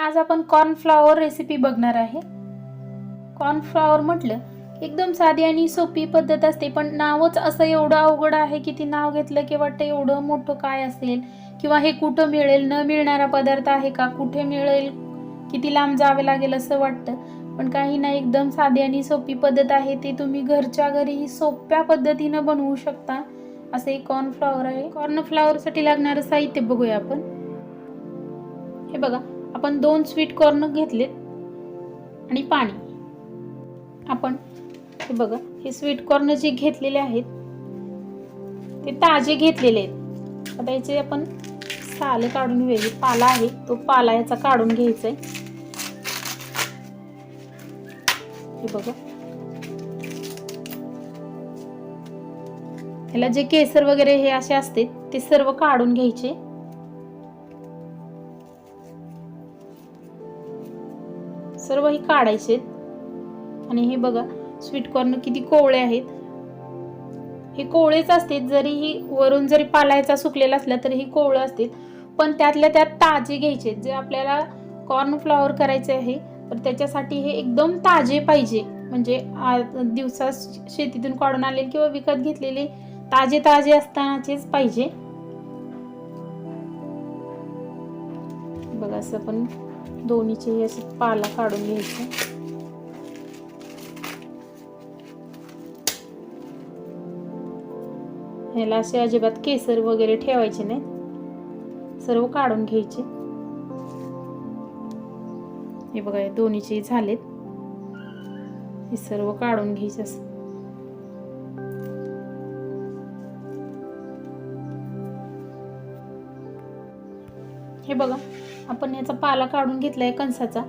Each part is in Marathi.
आज आपण कॉर्नफ्लॉवर रेसिपी बघणार आहे. कॉर्नफ्लॉवर म्हटलं एकदम साधी आणि सोपी पद्धत असते पण नावच असं एवढं अवघड आहे की ती नाव घेतलं की वाटतं एवढं मोठं काय असेल? किंवा हे कुठं मिळेल? न मिळणारा पदार्थ आहे का? कुठे मिळेल? किती लांब जावे लागेल असं वाटतं. पण काही नाही एकदम साधी आणि सोपी पद्धत आहे ती तुम्ही घरच्या घरीही सोप्या पद्धतीनं बनवू शकता. असं एक कॉर्नफ्लॉवर आहे. कॉर्नफ्लॉवरसाठी लागणारं साहित्य बघूया आपण. हे बघा आपण दोन स्वीट कॉर्न घेतलेत आणि पाणी. आपण हे बघा हे स्वीट कॉर्न जे घेतलेले आहेत ते ताजे घेतलेले आहेत. आता याचे आपण साल काढून घ्यायचे पाला आहे तो पाला याचा काढून घ्यायचा आहे हे बघा. ह्याला जे केसर वगैरे हे असे असते ते सर्व काढून घ्यायचे. सर्व हे काढायचे आणि हे बघा स्वीट कॉर्न किती कोवळे आहेत. हे कोवळेच असतील जरी ही वरून जरी पालायचा सुकलेला असला तरी ही कोवळं असतील पण त्यातल्या त्यात ताजे घ्यायचे जे आपल्याला कॉर्न फ्लॉवर करायचे आहे तर त्याच्यासाठी हे एकदम ताजे पाहिजे. म्हणजे दिवसा शेतीतून काढून आले किंवा विकत घेतलेले ताजे ताजे असतानाचेच पाहिजे. बघा असं पण दोन्हीचे असे असं पाला काढून घ्यायचं. ह्याला असे अजिबात केसर वगैरे ठेवायचे नाही सर्व काढून घ्यायचे. हे बघा दोन्हीचे झालेत. हे सर्व काढून घ्यायचे असं. हे बघा आपण याचा पाला काढून घेतलाय कणसाचा.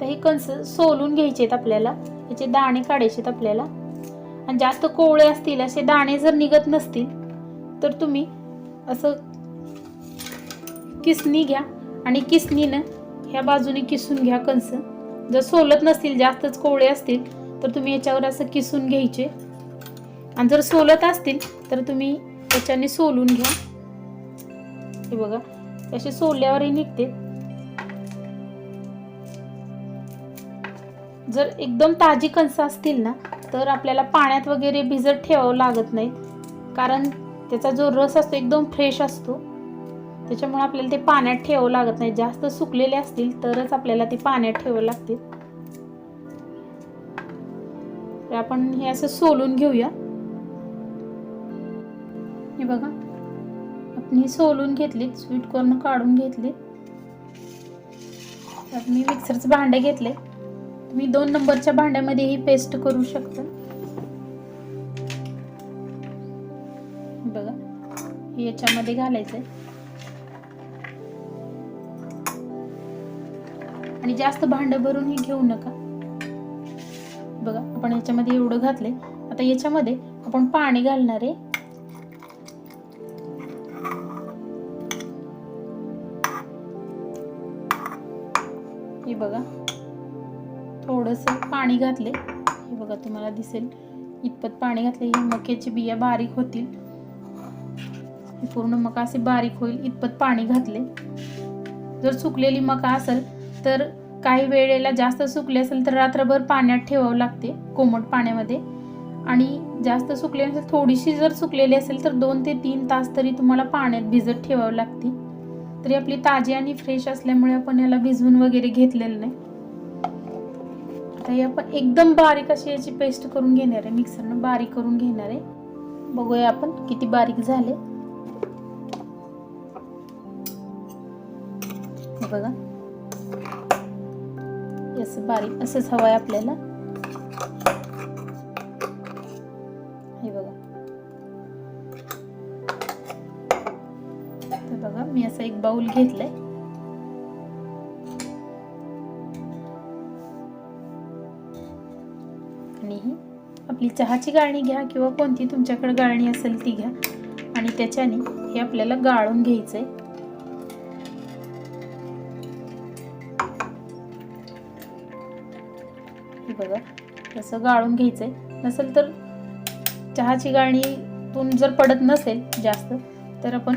तर हे कणस सोलून घ्यायचे आहेत आपल्याला. याचे दाणे काढायचे आहेत आपल्याला. आणि जास्त कोवळे असतील असे दाणे जर निघत नसतील तर तुम्ही असं किसनी घ्या आणि किसनीनं ह्या बाजूने किसून घ्या कंस जर सोलत नसतील जास्तच कोवळे असतील तर तुम्ही याच्यावर असं किसून घ्यायचे. आणि जर सोलत असतील तर तुम्ही याच्याने सोलून घ्या. हे बघा असे सोल्यावरही निघते. जर एकदम ताजी कणसं असतील ना तर आपल्याला पाण्यात वगैरे भिजत ठेवावं लागत नाही कारण त्याचा जो रस असतो एकदम फ्रेश असतो. त्याच्यामुळे आपल्याला ते पाण्यात ठेवावं लागत नाही. जास्त सुकलेले असतील तरच आपल्याला ते पाण्यात ठेवावं लागतील. तर आपण हे असं सोलून घेऊया. हे बघा. मी सोलून घेतली स्वीट कॉर्न काढून घेतले त्यात मी मिक्सरचं भांडे घेतले. तुम्ही दोन नंबरच्या भांड्यामध्ये ही पेस्ट करू शकता. बघा याच्यामध्ये घालायचंय. आणि जास्त भांड भरून हे घेऊ नका. बघा आपण याच्यामध्ये एवढं घातले आता याच्यामध्ये आपण पाणी घालणार आहे. हे बघा. थोडंसं पाणी घातले हे बघा तुम्हाला दिसेल. इतपत पाणी घातले ही मक्याची बिया बारीक होतील. पूर्ण मका असे बारीक होईल. इतपत पाणी घातले जर सुकलेली मका असेल तर काही वेळेला जास्त सुकले असेल तर रात्रभर पाण्यात ठेवावं लागते कोमट पाण्यामध्ये. आणि जास्त सुकले नसेल थोडीशी जर सुकलेली असेल तर दोन ते तीन तास तरी तुम्हाला पाण्यात भिजत ठेवावं लागते. तरी आपली ताजी आणि फ्रेश असल्यामुळे आपण याला भिजवून वगैरे घेतलेलं नाही. आता हे आपण एकदम बारीक अशी याची पेस्ट करून घेणार आहे. मिक्सरनं बारीक करून घेणार आहे. बघूया आपण किती बारीक झाले. बघा. असं बारीक असंच हवं आहे आपल्याला. एक बाउल घेतलंय. आणि ही आपली चहाची गाळणी घ्या किंवा कोणती तुमच्याकडे गाळणी असेल ती घ्या. आणि त्याच्याने हे आपल्याला गाळून घ्यायचंय. आहे बघा तसं गाळून घ्यायचंय. नसेल तर चहाची गाळणीतून जर पडत नसेल जास्त तर आपण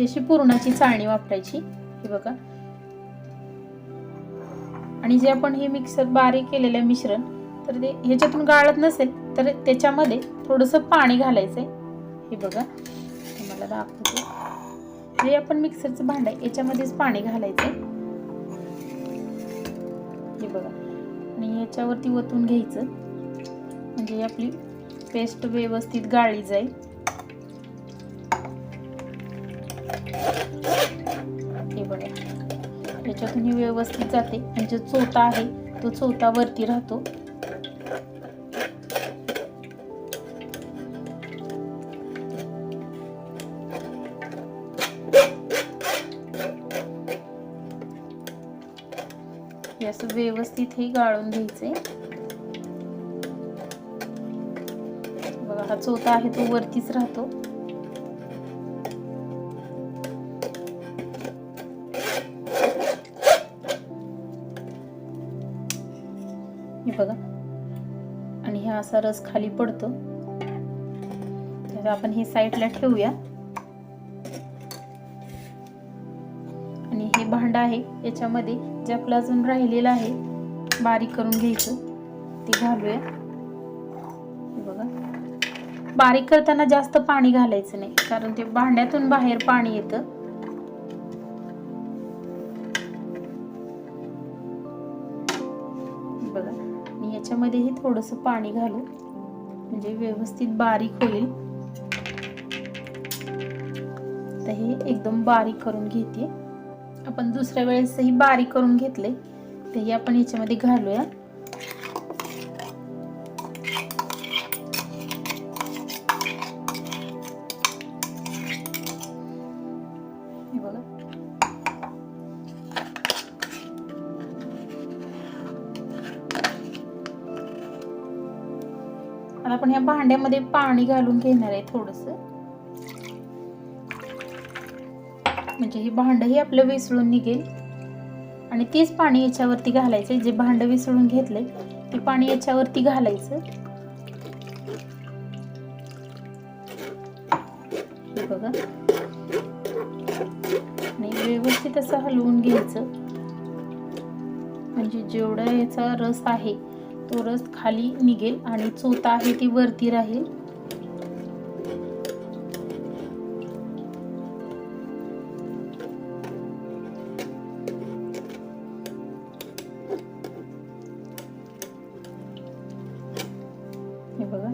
ही अशी पुरणाची चाळणी वापरायची. हे बघा. आणि जे आपण हे मिक्सर बारीक केलेलं मिश्रण तर ते ह्याच्यातून गाळत नसेल तर त्याच्यामध्ये थोडंसं पाणी घालायचं आहे हे बघा. तुम्हाला दाखवते. जे आपण मिक्सरचं भांड आहे याच्यामध्येच पाणी घालायचं आहे हे बघा. आणि याच्यावरती ओतून घ्यायचं. म्हणजे आपली पेस्ट व्यवस्थित गाळली जाईल. हे बघा. याच्यातून ही व्यवस्थित जाते. आणि जो चोथा आहे तो चोथा वरती राहतो. हे असं व्यवस्थित हे गाळून घ्यायचे. बघा हा चोथा आहे तो वरतीच राहतो. असा रस खाली पडतो. तर आपण हे साईडला ठेवूया. आणि हे भांड आहे याच्यामध्ये जे आपलं अजून राहिलेलं आहे बारीक करून घ्यायचं ते घालूया. बघा. बारीक करताना जास्त पाणी घालायचं नाही कारण ते भांड्यातून बाहेर पाणी येतं. बघा. याच्यामध्येही थोडंसं पाणी घालू म्हणजे व्यवस्थित बारीक होईल. तर हे एकदम बारीक करून घेते. आपण दुसऱ्या वेळेसही बारीक करून घेतले तेही आपण याच्यामध्ये घालूया. आपण ह्या भांड्यामध्ये पाणी घालून घेणार आहे थोडस. म्हणजे हे भांड ही आपलं विसळून निघेल. आणि तेच पाणी याच्यावरती घालायचं जे भांड विसळून घेतलंय ते पाणी याच्यावरती घालायचं. हे बघा. आणि व्यवस्थित असं हलवून घ्यायचं. म्हणजे जेवढा याचा रस आहे तो रस खाली निघेल आणि चोथा आहे ती वरती राहील. हे बघा.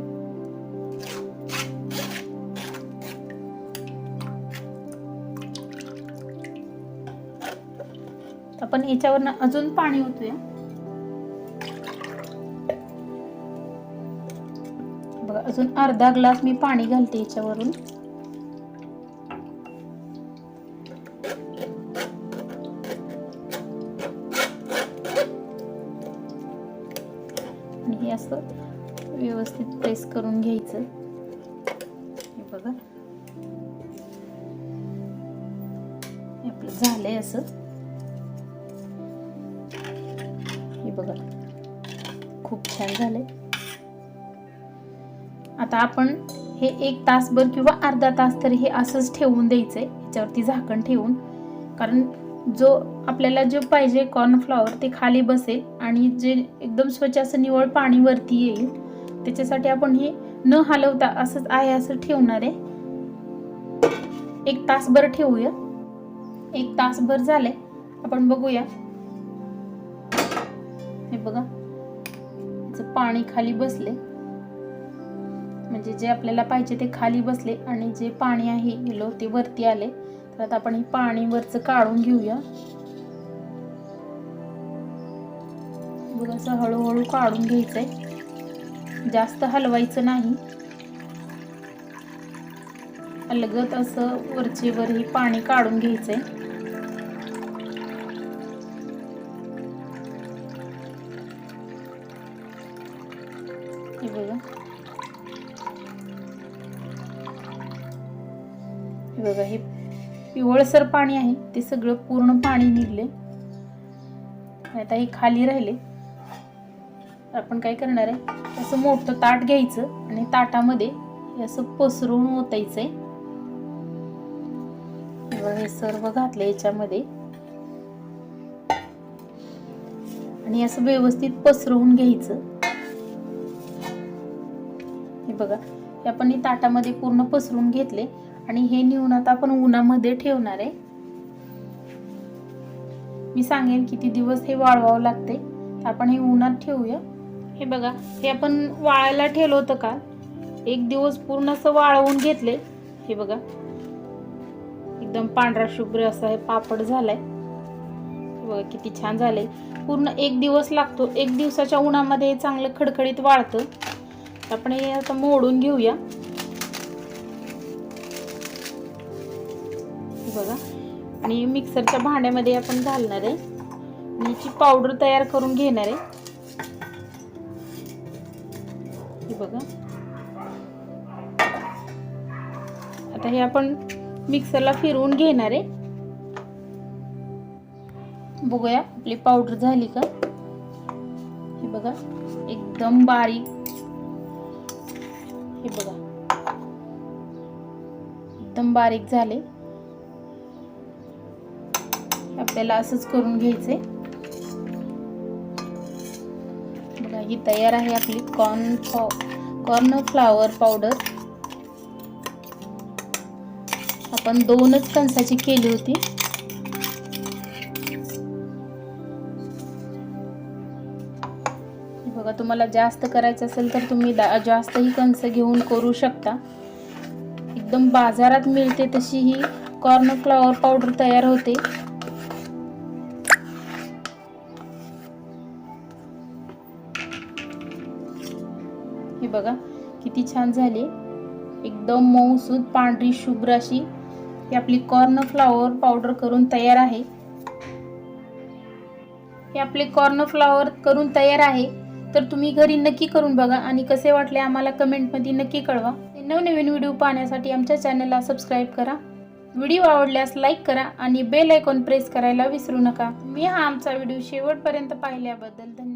आपण याच्यावरनं अजून पाणी होतोय बघा अजून अर्धा ग्लास मी पाणी घालते याच्यावरून. आणि हे असं व्यवस्थित प्रेस करून घ्यायचं. हे बघा. हे आपलं झालंय असं. हे बघा. खूप छान झालंय. आता आपण हे एक तासभर किंवा अर्धा तास तरी हे असंच ठेवून द्यायचं आहे ह्याच्यावरती झाकण ठेवून. कारण जो आपल्याला जे पाहिजे कॉर्नफ्लॉवर ते खाली बसेल आणि जे एकदम स्वच्छ असं निवळ पाणी वरती येईल त्याच्यासाठी आपण हे न हलवता असंच आहे असं ठेवणार आहे. एक तासभर ठेवूया. एक तासभर झाले आपण बघूया. हे बघा. पाणी खाली बसले म्हणजे जे आपल्याला पाहिजे ते खाली बसले आणि जे पाणी आहे येलो ते वरती आले. तर आता आपण हे पाणी वरचं काढून घेऊया. बघा असं हळूहळू काढून घ्यायचंय. जास्त हलवायचं नाही. अलगत असं वरचेवर हे पाणी काढून घ्यायचंय. आहे बघा हे पिवळसर पाणी आहे. ते सगळं पूर्ण पाणी निघले. आता हे खाली राहिले. आपण काय करणार आहे? असं मोठं ताट घ्यायचं आणि ताटामध्ये हे असं पसरवून ओतायचंय. हे बघा, हे सर्व घातलं याच्यामध्ये. आणि असं व्यवस्थित पसरवून घ्यायचं. हे बघा हे आपण हे ताटामध्ये पूर्ण पसरून घेतले. आणि हे नेऊन आता आपण उन्हामध्ये ठेवणार आहे. मी सांगेन किती दिवस हे वाळवावं लागते. आपण हे उन्हात ठेवूया. हे बघा हे आपण वाळायला ठेवलं होतं का एक दिवस पूर्ण असं वाळवून घेतले. हे बघा. एकदम पांढरा शुभ्र असा हे पापड झालाय. बघा किती छान झाले पूर्ण एक दिवस लागतो. एक दिवसाच्या उन्हामध्ये चांगलं खडखडीत वाळतं. आपण हे आता मोडून घेऊया. बघा. आणि मिक्सरच्या भांड्यामध्ये आपण घालणार आहे. याची पावडर तयार करून घेणार आहे. हे बघा. आता हे आपण मिक्सरला फिरवून घेणार आहे. बघूया आपली पावडर झाली का? हे बघा एकदम बारीक. हे बघा. एकदम बारीक झाले. आपल्याला असंच करून घ्यायचे बघा ही तयार आहे आपली कॉर्न कॉर्न फ्लावर पावडर आपण दोनच कणसाची केली होती. बघा तुम्हाला जास्त करायचं असेल तर तुम्ही जास्तही कणस घेऊन करू शकता. एकदम बाजारात मिळते तशी ही कॉर्न फ्लावर पावडर तयार होते. बघा किती छान झाली. एकदम मऊसूद पांढरी शुभ्र अशी ही आपली कॉर्नफ्लावर पावडर करून तयार आहे. हे आपले कॉर्नफ्लावर करून तयार आहे. तर तुम्ही घरी नक्की करून बघा आणि कसे वाटले आम्हाला कमेंटमध्ये नक्की कळवा. नवनवीन व्हिडिओ पाहण्यासाठी आमच्या चॅनलला सबस्क्राईब करा. व्हिडिओ आवडल्यास लाईक करा आणि बेल आयकॉन प्रेस करायला विसरू नका. मी हा आमचा व्हिडिओ शेवटपर्यंत पाहिल्याबद्दल धन्यवाद.